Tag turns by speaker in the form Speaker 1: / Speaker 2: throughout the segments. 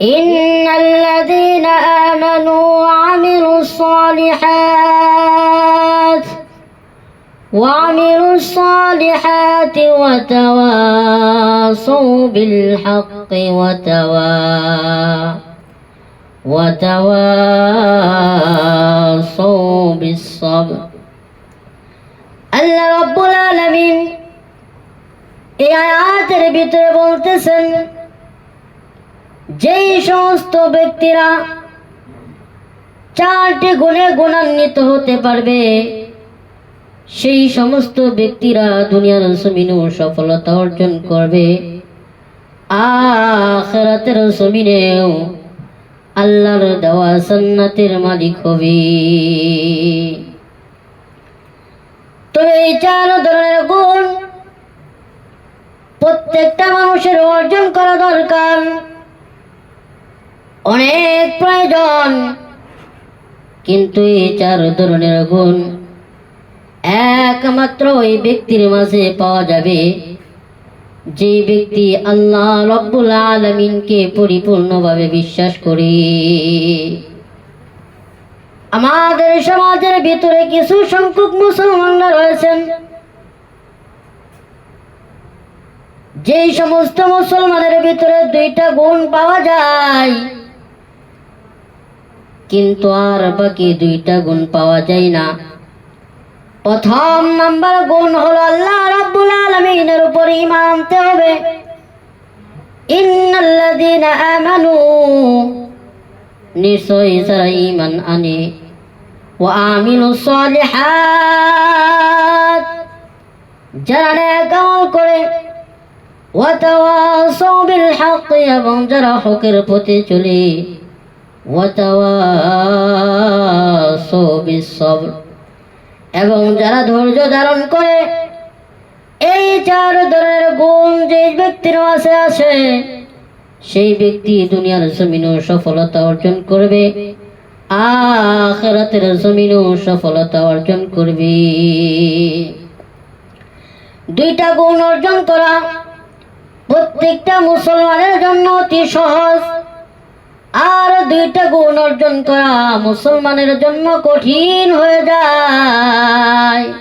Speaker 1: إن الذين آمنوا وعملوا الصالحات وعملوا الصالحات وتواصوا بالحق وتوا وتواصوا بالصبر আল্লাহ রব্বুল আলামিন এই আয়াতের ভিতরে বলতেছেন যেই সমস্ত ব্যক্তিরা চারটি গুণে গুণান্বিত হতে পারবে, সেই সমস্ত ব্যক্তিরা দুনিয়ার জমিনেও সফলতা অর্জন করবে। আখেরাতের জমিনেও আল্লাহর দেওয়া সন্নাতের মালিক হবে। তবে এই চার ধরনের গুণ প্রত্যেকটা মানুষের অর্জন করা দরকার। অনেক প্রয়োজন, কিন্তু এই চার ধরনের গুণ একমাত্র ওই ব্যক্তির মাঝে পাওয়া যাবে। যে ব্যক্তি আল্লাহ রব্বুল আলমিনকে পরিপূর্ণভাবে বিশ্বাস করে। আমাদের সমাজের ভিতরে কিছু সংখ্যক মুসলমানরা রয়েছেন। যেই সমস্ত মুসলমানের ভিতরে দুইটা গুণ পাওয়া যায়। কিন্তু আর বাকি দুইটা গুণ পাওয়া যায় না। প্রথম নাম্বার গুণ হলো আল্লাহ রাব্বুল আলামিনের উপর ঈমান আনতে হবে। ইন্নাল্লাযীনা আমানু, নিশ্চয়ই যারা ঈমান আনে। ওয়া আমিলু সলিহাত, যারা নেক আমল করে। ওয়া তাওয়াসাউ বিল হক, এবং যারা হকের পথে চলে ওয়া তাওয়াসাউ বিস সবর এবং যারা ধৈর্য ধারণ করে, এই চার ধরনের গুণ যে ব্যক্তির মাঝে আছে, সেই ব্যক্তি দুনিয়ার জমিনও সফলতা অর্জন করবে, আখেরাতের জমিনও সফলতা অর্জন করবে। দুইটা গুণ অর্জন করা প্রত্যেকটা মুসলমানের জন্য অতি সহজ। আর দুইটা গুণ অর্জন করা মুসলমানের জন্য কঠিন হয়ে যায়।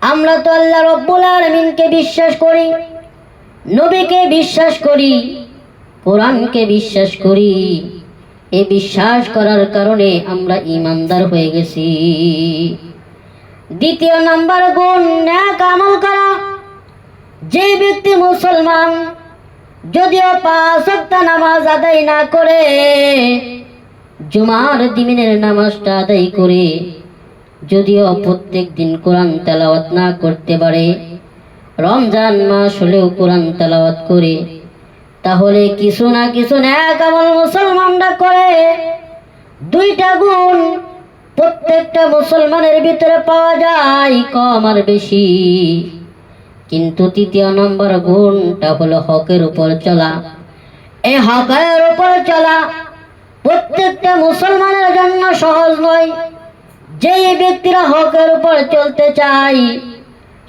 Speaker 1: আমরা তো আল্লাহ রব্বুল আলমিনকে বিশ্বাস করি, নবীকে বিশ্বাস করি, কোরআনকে বিশ্বাস করি। এ বিশ্বাস করার কারণে আমরা ইমানদার হয়ে গেছি। দ্বিতীয় নাম্বার গুণ, ন্যাক আমল করা। যে ব্যক্তি মুসলমান যদিও পাঁচ ওয়াক্ত নামাজ আদায় না করে, জুমার দিনের নামাজটা আদায় করে, যদিও প্রত্যেক দিন কোরআন তেলাওয়াত না করতে পারে, রমজান মাস হলেও কোরআন তেলাওয়াত করে, তাহলে কিছু না কিছু ন্যাক আমল মুসলমানরা করে। দুইটা গুণ প্রত্যেকটা মুসলমানের ভিতরে পাওয়া যায়, কম আর বেশি। কিন্তু তৃতীয় নম্বর গুণটা হলো হকের উপর চলা। এই হকের উপর চলা প্রত্যেকটা মুসলমানের জন্য সহজ নয়। যেই ব্যক্তিরা হকের উপর চলতে চায়,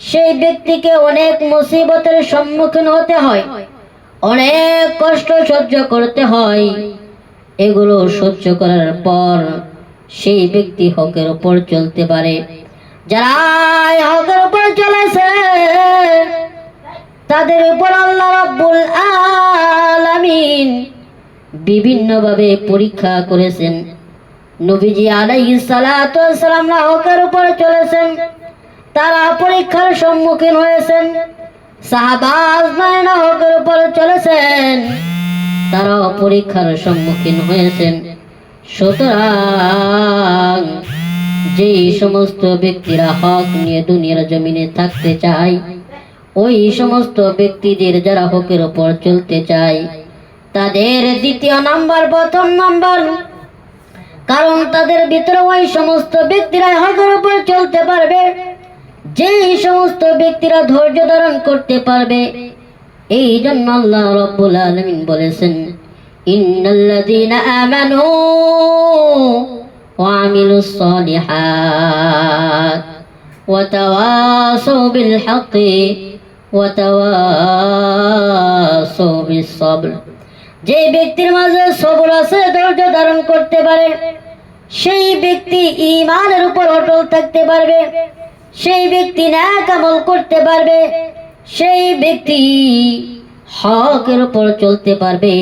Speaker 1: সেই ব্যক্তিকে অনেক মুসিবতের সম্মুখীন হতে হয়, অনেক কষ্ট সহ্য করতে হয়। এগুলো সহ্য করার পর সেই ব্যক্তি হকের উপর চলতে পারে। যারা হকের উপর চলেছে তাদের উপর আল্লাহ রাব্বুল আলামিন বিভিন্নভাবে পরীক্ষা করেছেন। নবীজি আলাইহিস সালাতু ওয়াসসালাম হকের উপর চলেছেন। তারা পরীক্ষার সম্মুখীন হয়েছেন। সাহাবাজ নায়না হকের উপর চলেছেন। তারা পরীক্ষার সম্মুখীন হয়েছেন। সুতরাং যে সমস্ত ব্যক্তিরা হক নিয়ে দুনিয়ার জমিনে থাকতে চায় ওই সমস্ত ব্যক্তিদের যারা হকের ওপর চলতে চায়, তাদের দ্বিতীয় নাম্বার, প্রথম নাম্বার। কারণ তাদের ভিতরে ওই সমস্ত ব্যক্তিরা হকের ওপর চলতে পারবে। যে সমস্ত ব্যক্তিরা ধৈর্য ধারণ করতে পারবে, এই জন্য আল্লাহ রব্বুল আলমিন বলেছেন, ইন্নাল্লাযীনা আমানু ওয়া আমিলুস সালিহাত ওয়া তাওয়াসাউ বিল হাক্কি। যে ব্যক্তির মাঝে সবর আছে, ধৈর্য ধারণ করতে পারে। সেই ব্যক্তি ইমানের উপর অটল থাকতে পারবে। সেই ব্যক্তি ন্যাক আমল করতে পারবে। সেই ব্যক্তি হকের উপর চলতে পারবে।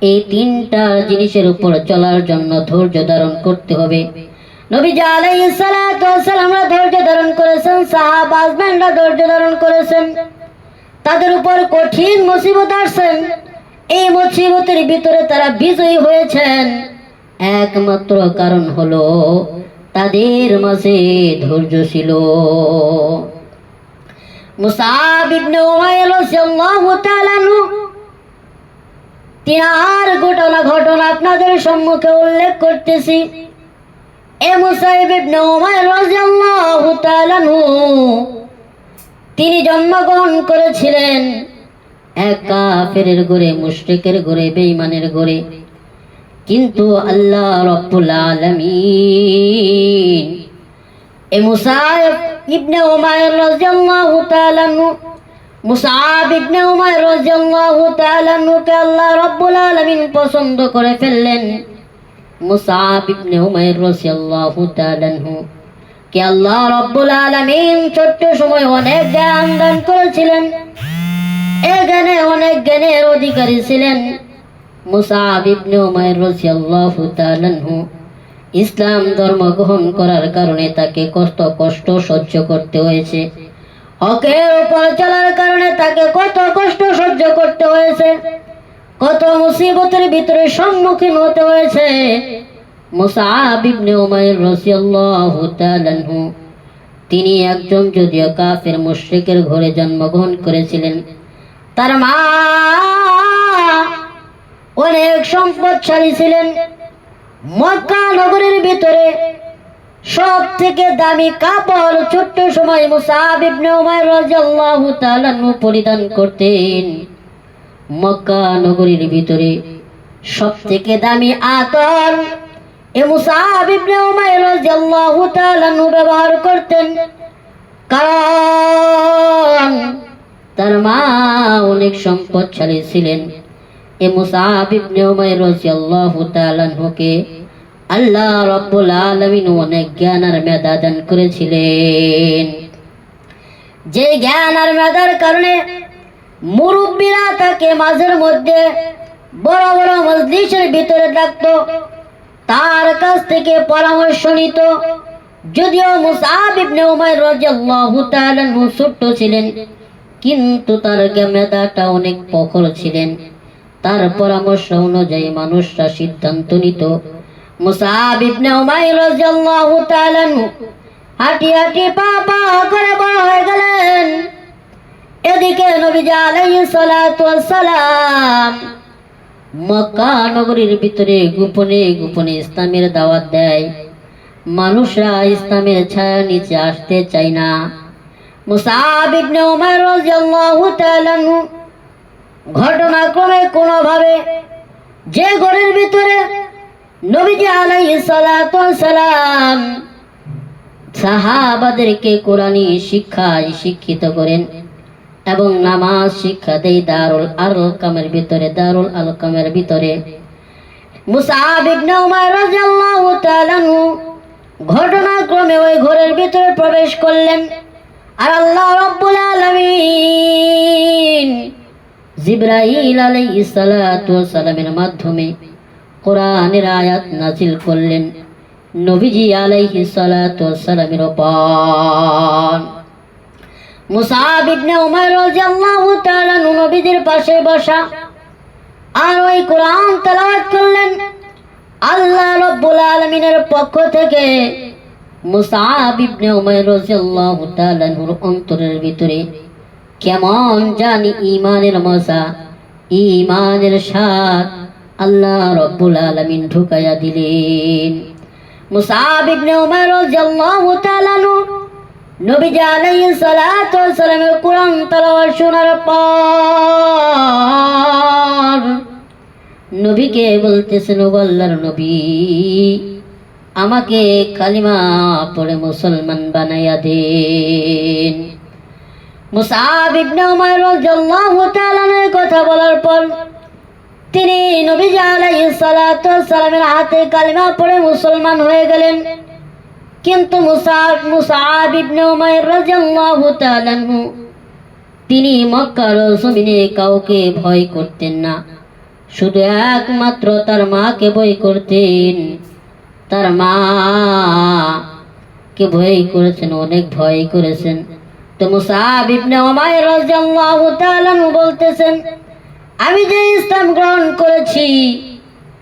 Speaker 1: এই তিনটা জিনিসের উপর চলার জন্য ধৈর্য ধারণ করতে হবে। নবী আলাইহিস সালাতু ওয়াস ধৈর্য ধারণ করেছেন, সাহাবা আজমানরা ধৈর্য ধারণ করেছেন। তাদের উপর কঠিন মুসিবত আসছেন। এই মুসিবতের ভিতরে তারা বিজয়ী হয়েছেন। একমাত্র কারণ হলো তাদের মাঝে ধৈর্য ছিল। মুসাব ইবনে উমাইর রাদিয়াল্লাহু তাআলা তিনার ঘটনা ঘটনা আপনাদের সম্মুখে উল্লেখ করতেছি। এ মুসাইব ইবনে উমাইর রাদিয়াল্লাহু তাআলা তিনি জন্মগ্রহণ করেছিলেন এক কাফেরের ঘরে, মুশরিকের ঘরে, বেঈমানের ঘরে। কিন্তু আল্লাহ রব্বুল আলামিন এ মুসাইব ইবনে উমাইর রাদিয়াল্লাহু তাআলা মুসাব ইবনে উমাইর রাদিয়াল্লাহু তাআলা আনহুকে আল্লাহ রব্বুল আলামিন পছন্দ করে ফেললেন। মুসাব ইবনে উমাইর রাদিয়াল্লাহু তাআলা আনহু, কে আল্লাহ রব্বুল আলামিন ছোট্ট সময় অনেক জ্ঞান দান করেছিলেন এ জ্ঞানে অনেক জ্ঞানের অধিকারী ছিলেন মুসাব ইবনে উমাইর রাদিয়াল্লাহু তাআলা আনহু। ইসলাম ধর্ম গ্রহণ করার কারণে তাকে কষ্ট কষ্ট সহ্য করতে হয়েছে। হকের উপর চলার কারণে তাকে কত কষ্ট সহ্য করতে হয়েছে? কত মুসিবতের ভিতরে সম্মুখীন হতে হয়েছে। মুসাব ইবনে উমাইর রাদিয়াল্লাহু তাআলা তিনি একজন যদিও কাফের মুশরিকের ঘরে জন্মগ্রহণ করেছিলেন। তার মা অনেক সম্পদশালী ছিলেন। মক্কা নগরীর ভিতরে সব থেকে দামি কাপড় ছোট্ট সময় মুসাব ইবনে উমাইর রাদিয়াল্লাহু তাআলা পরিধান করতেন। মক্কা নগরীর ভিতরে সব থেকে দামি আতর এ ইবনে উমাইর রাদিয়াল্লাহু তাআলা আনহু ব্যবহার করতেন। কারণ তার মা অনেক সম্পদশালী ছিলেন। এ মুসাব ইবনে উমাইর রাদিয়াল্লাহু তাআলা আনহুকে আল্লাহ রব্বুল আলামিন অনেক জ্ঞান আর মেধা দান করেছিলেন। যে জ্ঞান আর মেধার কারণে মুরব্বীরা তাকে মাঝের মধ্যে বড় বড় মজলিসের ভিতরে ডাকতো। তার কাছ থেকে পরামর্শ নিত। যদিও মুসাব ইবনে উমাইর রাদিয়াল্লাহু তাআলা ছোট্ট ছিলেন, কিন্তু তার মেধাটা অনেক প্রখর ছিলেন। তার পরামর্শ অনুযায়ী মানুষরা সিদ্ধান্ত নিত, মুসাব ইবনে উমাইর রাদিয়াল্লাহু তাআলা হাঁটি হাঁটি পা পা করে বড় হয়ে গেলেন। এদিকে নবীজি আলাইহিস সালাতু সালাম মক্কা নগরীর ভিতরে গোপনে গোপনে ইসলামের দাওয়াত দেয়। মানুষরা ইসলামের ছায়া নিচে আসতে চায় না। মুসাব ইবনে উমাইর রাদিয়াল্লাহু তাআলা ঘটনাক্রমে কোনোভাবে যে ঘরের ভিতরে নবীজি আলাইহিস সালাতু সালাম সাহাবাদেরকে কোরআনী শিক্ষায় শিক্ষিত করেন। এবং নামাজ শিক্ষা দেই দারুল আলকামের ভিতরে, দারুল আলকামের ভিতরে। ঘটনাক্রমে ওই ঘরের ভিতরে প্রবেশ করলেন। আর আল্লাহ রাব্বুল আলামিন আলাইহিস সালাতু সালামের মাধ্যমে কোরআনের আয়াত নাজিল করলেন। নবীজি আলাইহিস সালাতু ওয়াস সালামের উপর মুসাব ইবনে উমার রাদিয়াল্লাহু তাআলা নবীদের পাশে বসা। আর ওই কোরআন তেলাওয়াত করলেন। আল্লাহ রাব্বুল আলামিনের পক্ষ থেকে মুসাব ইবনে উমার রাদিয়াল্লাহু তাআলা আনহুর অন্তরের ভিতরে কেমন জানি ঈমানের মশা ঈমানের স্বাদ আল্লাহ রাব্বুল আলামিন ঢুকাইয়া দিলেন। মুসাব ইবনে উমার রাদিয়াল্লাহু তাআলা আনহু নবীজি আলাইহিস সালাতু সালামের কোরআন তেলাওয়াত শোনার পর নবীকে বলতেছেন, ও আল্লাহর নবী, আমাকে কালিমা পড়ে মুসলমান বানাইয়া দেন। মুসাব ইবনে উমার রাদিয়াল্লাহু তাআলা আনহুর কথা বলার পর তিনি নবীজি আলাইহিস সালাতু সালামের হাতে কালিমা পড়ে মুসলমান হয়ে গেলেন। কিন্তু মুসাব মুসাব ইবনে উমাইর রাদিয়াল্লাহু তাআলা তিনি মক্কার জমিনে কাউকে ভয় করতেন না। শুধু একমাত্র তার মাকে ভয় করতেন। তার মা কে ভয় করেছেন, অনেক ভয় করেছেন। তো মুসাব ইবনে উমাইর রাদিয়াল্লাহু তাআলা বলতেছেন, আমি যে ইসলাম গ্রহণ করেছি,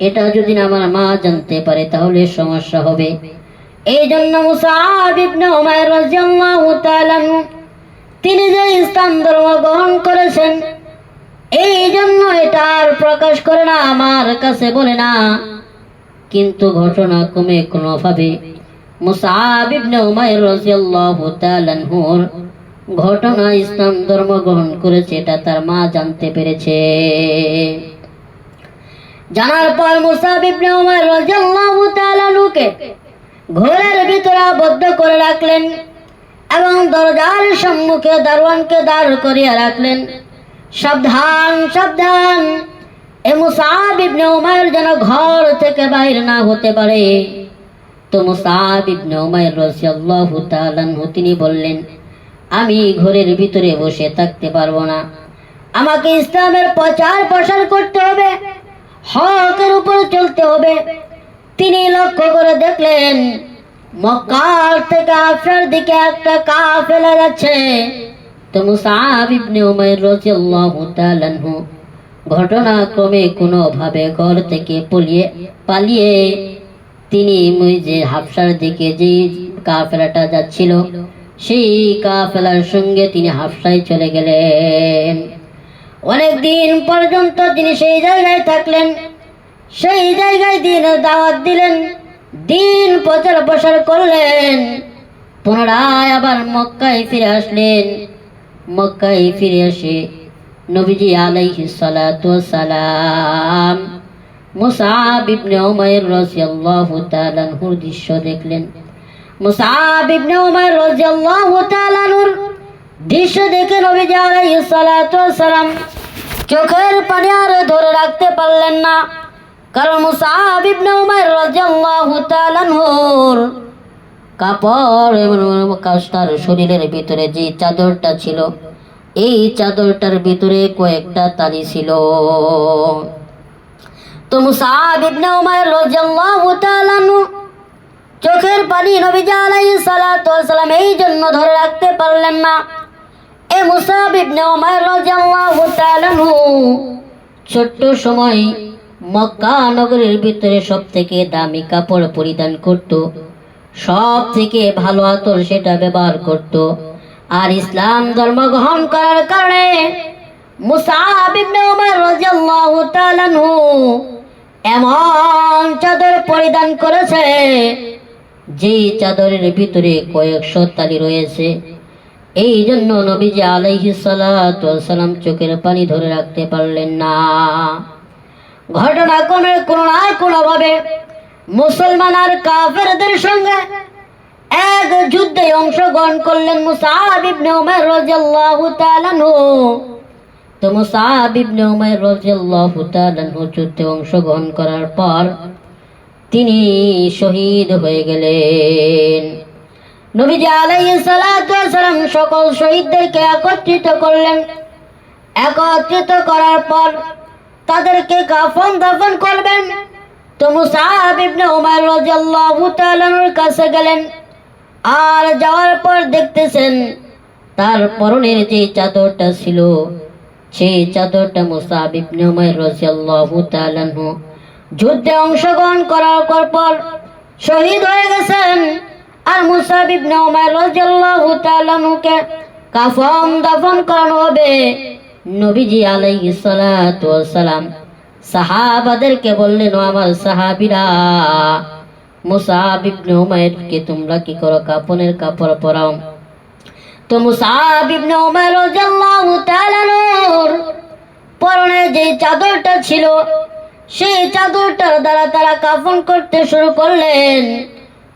Speaker 1: এটা যদি আমার মা জানতে পারে, তাহলে সমস্যা হবে। এই জন্য মুসাব ইবনে উমাইর রাদিয়াল্লাহু তাআলা তিনি যে ইসলাম ধর্ম গ্রহণ করেছেন এই জন্য এটা আর প্রকাশ করে না, আমার কাছে বলে না। কিন্তু ঘটনা কমে কোনোভাবে মুসাব ইবনে উমাইর রাদিয়াল্লাহু তাআলা ঘটনা ইসলাম ধর্ম গ্রহণ করেছে, এটা তার মা জানতে পেরেছে। জানার পর মুসাব ইবনে উমাইর রাদিয়াল্লাহু তাআলা আনহুকে ঘরের ভিতরে আবদ্ধ করে রাখলেন এবং দরজার সম্মুখে দারোয়ানকে দাঁড় করিয়া রাখলেন। সাবধান সাবধান। এ মুসাব ইবনে উমাইর যেন ঘর থেকে বাইরে না হতে পারে। তো মুসাব ইবনে উমাইর রাদিয়াল্লাহু তাআলা তিনি বললেন, আমি ঘরের ভিতরে বসে থাকতে পারব না। আমাকে ইসলামের প্রচার প্রসার করতে হবে, হকের উপর চলতে হবে। তিনি লক্ষ্য করে দেখলেন, মক্কার থেকে আফরার দিকে একটা কাফেলা যাচ্ছে। তো মুসাব ইবনে উমাইর রাদিয়াল্লাহু তাআলা ঘটনাক্রমে কোনোভাবে ঘর থেকে পলিয়ে পালিয়ে তিনি যে হাফসার দিকে যে কাফেলাটা যাচ্ছিল, সেই কাফেলার সঙ্গে তিনি হাফসায় চলে গেলেন। অনেক দিন পর্যন্ত তিনি সেই জায়গায় থাকলেন। সেই জায়গায় দিনের দাওয়াত দিলেন, দিন প্রচার প্রসার করলেন। পুনরায় আবার মক্কায় ফিরে আসলেন। মক্কায় ফিরে এসে নবীজি আলাইহি সালাম মুসাব ইবনে উমাইর রাদিয়াল্লাহু তাআলা আনহুর দৃশ্য দেখলেন। মুসাব ইবনে উমাইর রাদিয়াল্লাহু তাআলা আনহুর দৃশ্য দেখে নবীজি আলাইহিস সালাতু সালাম চোখের পানি আর ধরে রাখতে পারলেন না। কারণ মুসাব ইবনে উমাইর রাদিয়াল্লাহু তাআলা আনহুর কাপড় তার শরীরের ভিতরে যে চাদরটা ছিল, এই চাদরটার ভিতরে কয়েকটা তালি ছিল। তো মুসাব ইবনে উমাইর রাদিয়াল্লাহু তাআলা আনহু চোখের পানি নবী আলাইহিস সালাতু সালাম এই জন্য ধরে রাখতে পারলেন না। এ মুসাব ইবনে উমাইর রাদিয়াল্লাহু তাআলা আনহু ছোট্ট সময় মক্কা নগরের ভিতরে সব থেকে দামি কাপড় পরিধান করত সব থেকে ভালো আতর সেটা ব্যবহার করত। আর ইসলাম ধর্ম গ্রহণ করার কারণে এমন চাদর পরিধান করেছে যে চাদরের ভিতরে কয়েকশো তালি রয়েছে। এই জন্য নবীজি আলাইহিস সালাম চোখের পানি ধরে রাখতে পারলেন না। ঘটনাক্রমে কোনো না কোনোভাবে মুসলমান আর কাফেরদের সঙ্গে এক যুদ্ধে অংশগ্রহণ করলেন মুসাব ইবনে উমাইর রাদিয়াল্লাহু তাআলা তো মুসাব ইবনে উমাইর রাদিয়াল্লাহু তাআলা যুদ্ধে অংশগ্রহণ করার পর তিনি শহীদ হয়ে গেলেন। নবীজি আলাইহিস সালাতু সালাম সকল শহীদদেরকে একত্রিত করলেন। একত্রিত করার পর তাদেরকে কাফন দাফন করবেন। তো মুসাব ইবনে উমার রাদিয়াল্লাহু তাআলার কাছে গেলেন। আর যাওয়ার পর দেখতেছেন, তার পরনের যে চাদরটা ছিল, সেই চাদরটা মুসাব ইবনে উমার রাদিয়াল্লাহু তাআলা যুদ্ধে অংশগ্রহণ করার পর শহীদ হয়ে গেছেন। আর মুসাব ইবনে উমার রাদিয়াল্লাহু তাআলাকে কাফন দাফন করানো হবে। নবীজি ওয়াস সালাম সাহাবাদেরকে বললেন আমার সাহাবীরা মুসাব ইবনে উমাইরকে তোমরা কি করো? কাপনের কাপড় পরাও। তো মুসাব ইবনে উমাইর রাদিয়াল্লাহু তাআলা আনহুর পরনে যে চাদরটা ছিল, সেই চাদরটার দ্বারা তারা কাফন করতে শুরু করলেন।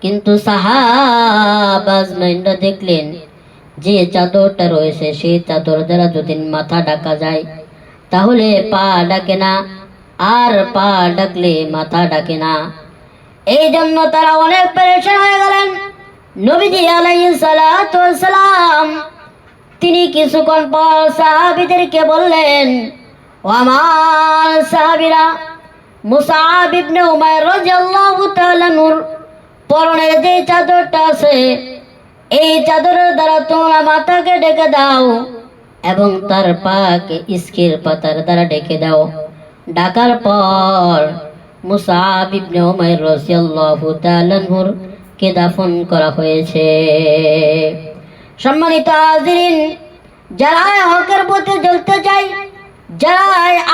Speaker 1: কিন্তু সাহাবাজমাইনরা দেখলেন যে চাদরটা রয়েছে, সেই চাদর দ্বারা যদি মাথা ঢাকা যায়, তাহলে পা ডাকে না, আর পা ডাকলে মাথা ডাকে না। এই জন্য তারা অনেক পেরেশান হয়ে গেলেন। নবীজি আলাইহিস সালাতু ওয়াস সালাম, তিনি কিছুক্ষণ পর সাহাবিদেরকে বললেন আমার সাহাবিরা, মুসাব ইবনে উমাইর রাদিয়াল্লাহু তাআলা নূর, পরনের যে চাদরটা আছে এই চাদরের দ্বারা তোমরা মাথাকে ডেকে দাও এবং তার পাকে ইস্কের পাতার দ্বারা ডেকে দাও। ডাকার পর মুসাব ইবনে উমাইর রাদিয়াল্লাহু তাআলা নূর কে দাফন করা হয়েছে। সম্মানিত হাজিরিন যারা হকের পথে চলতে চায় যারা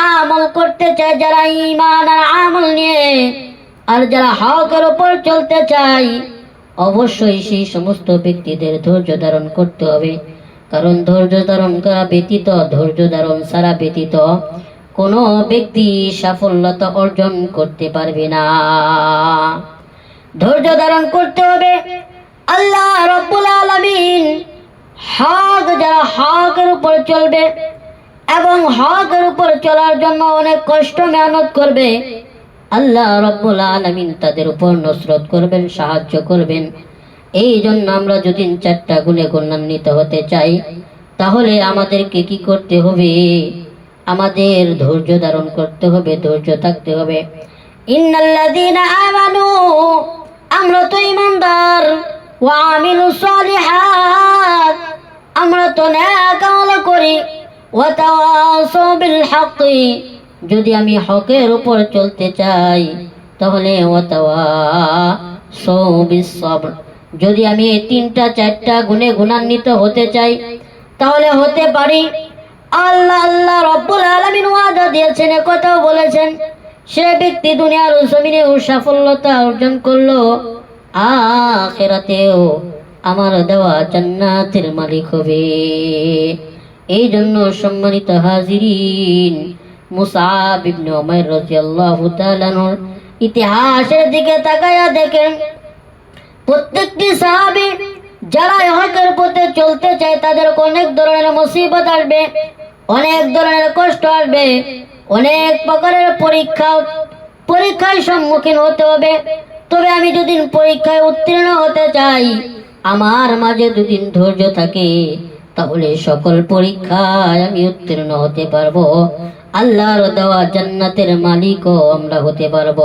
Speaker 1: আমল করতে চায়, যারা ইমান আর আমল নিয়ে, আর যারা হকের উপর চলতে চায় অবশ্যই সেই সমস্ত ব্যক্তিদের ধৈর্য ধারণ করতে হবে। কারণ ধৈর্য ধারণ করা ব্যতীত, ধৈর্য ধারণ ছাড়া ব্যতীত কোনো ব্যক্তি সাফল্যতা অর্জন করতে পারবে না। ধৈর্য ধারণ করতে হবে। আল্লাহ রব্বুল আলামিন হক, যারা হকের উপর চলবে এবং হকের উপর চলার জন্য অনেক কষ্ট মেহনত করবে। আল্লাহ রব্বুল আলামিন তাদের উপর নসরত করবেন, সাহায্য করবেন। এই জন্য আমরা যদি চারটা গুণে গুণান্বিত হতে চাই, তাহলে আমাদেরকে কি করতে হবে? আমাদের ধৈর্য ধারণ করতে হবে, ধৈর্য থাকতে হবে। আমরা তো ইমানদার আমরা তো করি। যদি আমি হকের উপর চলতে চাই, তাহলে যদি আমি তিনটা, চারটা গুণে গুণান্বিত হতে চাই, তাহলে হতে পারি, আল্লাহ আল্লাহ রব্বুল আলামিন ওয়াদা দিয়েছেন কথাও বলেছেন, সে ব্যক্তি দুনিয়ার জমিনে ও সাফল্যতা অর্জন করল, আখেরাতেও আমার দেওয়া জান্নাতের মালিক হবে। এই জন্য সম্মানিত হাজিরিন মুসাব ইবনে উমাইর রাদিয়াল্লাহু তাআলা ইতিহাসের দিকে তাকায়া দেখেন, প্রত্যেকটি সাহাবী যারা হকের পথে চলতে চায়, তাদের অনেক ধরনের মুসিবত আসবে, অনেক ধরনের কষ্ট আসবে, অনেক প্রকারের পরীক্ষা, পরীক্ষার সম্মুখীন হতে হবে। তবে আমি যদি পরীক্ষায় উত্তীর্ণ হতে চাই, আমার মাঝে দুদিন ধৈর্য থাকে, তাহলে সকল পরীক্ষায় আমি উত্তীর্ণ হতে পারব। আল্লাহর দেওয়া জান্নাতের মালিকও আমরা হতে পারব।